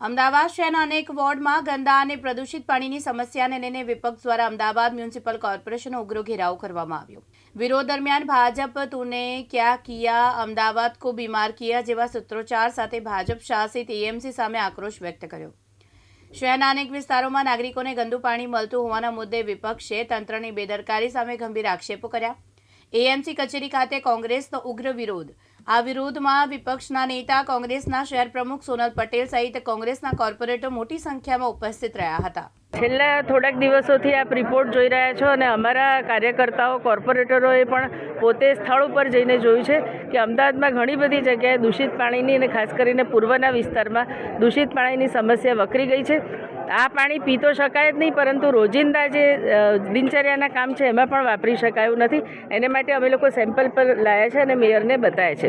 અમદાવાદ શહેરના અનેક વોર્ડમાં ગંદા અને પ્રદૂષિત પાણીની સમસ્યાને લઈને વિપક્ષ દ્વારા અમદાવાદ મ્યુનિસિપલ કોર્પોરેશનનો ઉગ્ર ઘેરાવ કરવામાં આવ્યો. વિરોધ દરમિયાન ભાજપ, તુને, ક્યા, કિયા, અમદાવાદ કો બીમાર કિયા જેવા સૂત્રોચ્ચાર સાથે ભાજપ શાસિત એએમસી સામે આક્રોશ વ્યક્ત કર્યો. શહેરના અનેક વિસ્તારોમાં નાગરિકોને ગંદુ પાણી મળતું હોવાના મુદ્દે વિપક્ષે તંત્રની બેદરકારી સામે ગંભીર આક્ષેપો કર્યા. એએમસી કચેરી ખાતે કોંગ્રેસનો ઉગ્ર વિરોધ. આ વિરોધમાં વિપક્ષના નેતા, કોંગ્રેસના શહેર પ્રમુખ સોનલ પટેલ સહિત કોંગ્રેસના કોર્પોરેટરો મોટી સંખ્યામાં ઉપસ્થિત રહ્યા હતા. છેલ્લા થોડાક દિવસોથી આપ રિપોર્ટ જોઈ રહ્યા છો અને અમારા કાર્યકર્તાઓ કોર્પોરેટરોએ પણ પોતે સ્થળ ઉપર જઈને જોયું છે કે અમદાવાદમાં ઘણી બધી જગ્યાએ દૂષિત પાણીની અને ખાસ કરીને પૂર્વના વિસ્તારમાં દૂષિત પાણીની સમસ્યા વકરી ગઈ છે. આ પાણી પી તો શકાય જ નહીં, પરંતુ રોજિંદા જે દિનચર્યાના કામ છે એમાં પણ વાપરી શકાયું નથી. એને માટે અમે લોકો સેમ્પલ પર લાયા છે અને મેયરને બતાવ્યા છે.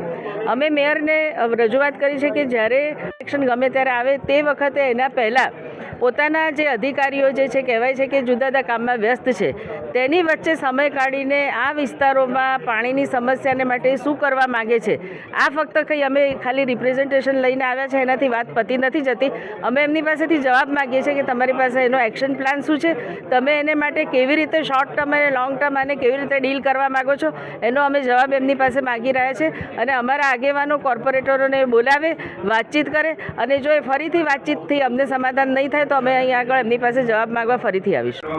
અમે મેયરને રજૂઆત કરી છે કે જ્યારે ઇલેક્શન ગમે ત્યારે આવે તે વખતે એના પહેલાં પોતાના જે અધિકારીઓ જે છે, કહેવાય છે કે જુદા જુદા કામમાં વ્યસ્ત છે, તેની વચ્ચે સમય કાઢીને આ વિસ્તારોમાં પાણીની સમસ્યાને માટે શું કરવા માગે છે? આ ફક્ત કંઈ અમે ખાલી રિપ્રેઝન્ટેશન લઈને આવ્યા છે, એનાથી વાત પતી નથી જતી. અમે એમની પાસેથી જવાબ માગીએ છીએ કે તમારી પાસે એનો એક્શન પ્લાન શું છે? તમે એને માટે કેવી રીતે શોર્ટ ટર્મ અને લોંગ ટર્મ આને કેવી રીતે ડીલ કરવા માગો છો? એનો અમે જવાબ એમની પાસે માગી રહ્યા છે અને અમારા આગેવાનો કોર્પોરેટરોને બોલાવે, વાતચીત કરે અને જો એ ફરીથી વાતચીતથી અમને સમાધાન નહીં થાય તો અમે અહીંયા આગળ એમની પાસે જવાબ માગવા ફરીથી આવીશું.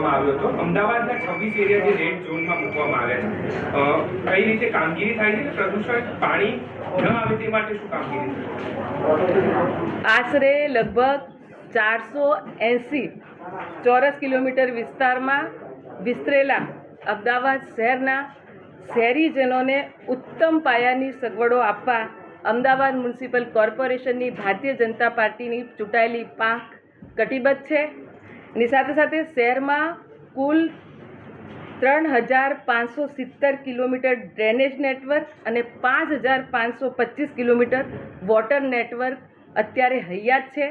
અમદાવાદના છવ્વીસ એરિયા જે રેડ ઝોનમાં મૂકવામાં આવ્યા છે. કઈ રીતે કામગીરી થાય છે? પ્રદૂષણ પાણી ન આવે તે માટે શું કામગીરી આશરે લગભગ ચારસો એંસી ચોરસ કિલોમીટર વિસ્તારમાં વિસ્તરેલા અમદાવાદ શહેરના શહેરીજનોને ઉત્તમ પાયાની સગવડો આપવા અમદાવાદ મ્યુનિસિપલ કોર્પોરેશનની ભારતીય જનતા પાર્ટીની ચૂંટાયેલી પાંખ કટિબદ્ધ છે. એની સાથે સાથે શહેરમાં કુલ ત્રણ હજાર પાંચસો સિત્તેર કિલોમીટર ડ્રેનેજ નેટવર્ક અને પાંચ હજાર પાંચસો પચીસ કિલોમીટર વોટર નેટવર્ક અત્યારે હૈયાત છે.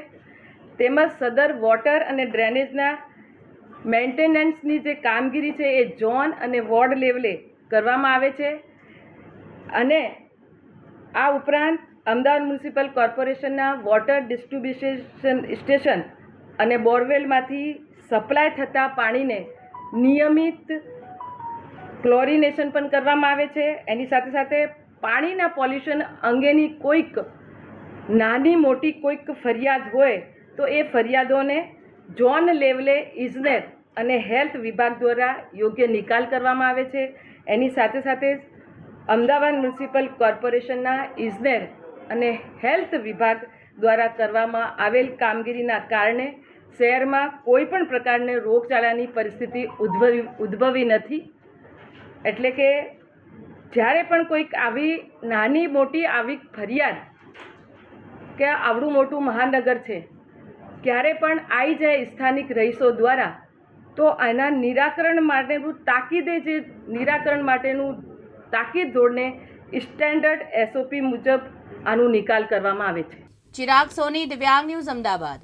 તેમજ સદર વોટર અને ડ્રેનેજના મેન્ટેનન્સની જે કામગીરી છે એ ઝોન અને વોર્ડ લેવલે કરવામાં આવે છે. અને આ ઉપરાંત અમદાવાદ મ્યુનિસિપલ કોર્પોરેશનના વોટર ડિસ્ટ્રીબ્યુશન સ્ટેશન અને બોરવેલમાંથી સપ્લાય થતા પાણીને નિયમિત ક્લોરિનેશન પણ કરવામાં આવે છે. એની સાથે સાથે પાણીના પોલ્યુશન અંગેની કોઈક નાની મોટી કોઈક ફરિયાદ હોય તો એ ફરિયાદોને જોન લેવલે ઇજનેર અને હેલ્થ વિભાગ દ્વારા યોગ્ય નિકાલ કરવામાં આવે છે. એની સાથે સાથે અમદાવાદ મ્યુનિસિપલ કોર્પોરેશનના ઇજનેર અને હેલ્થ વિભાગ દ્વારા કરવામાં આવેલ કામગીરીના કારણે શહેરમાં કોઈ પણ પ્રકારની રોગચાળાની પરિસ્થિતિ ઉદ્ભવી ઉદ્ભવી નથી. એટલે કે જ્યારે પણ કોઈક આવી નાની મોટી આવી ફરિયાદ કે આવડું મોટું મહાનગર છે, ક્યારે પણ આવી જાય સ્થાનિક રહીશો દ્વારા, તો એના નિરાકરણ માટેનું તાકીદે જે નિરાકરણ માટેનું તાકીદ ધોરણે સ્ટેન્ડર્ડ એસઓપી મુજબ આનું નિકાલ કરવામાં આવે છે. ચિરાગ સોની દિવ્યાંગ ન્યૂઝ અમદાવાદ.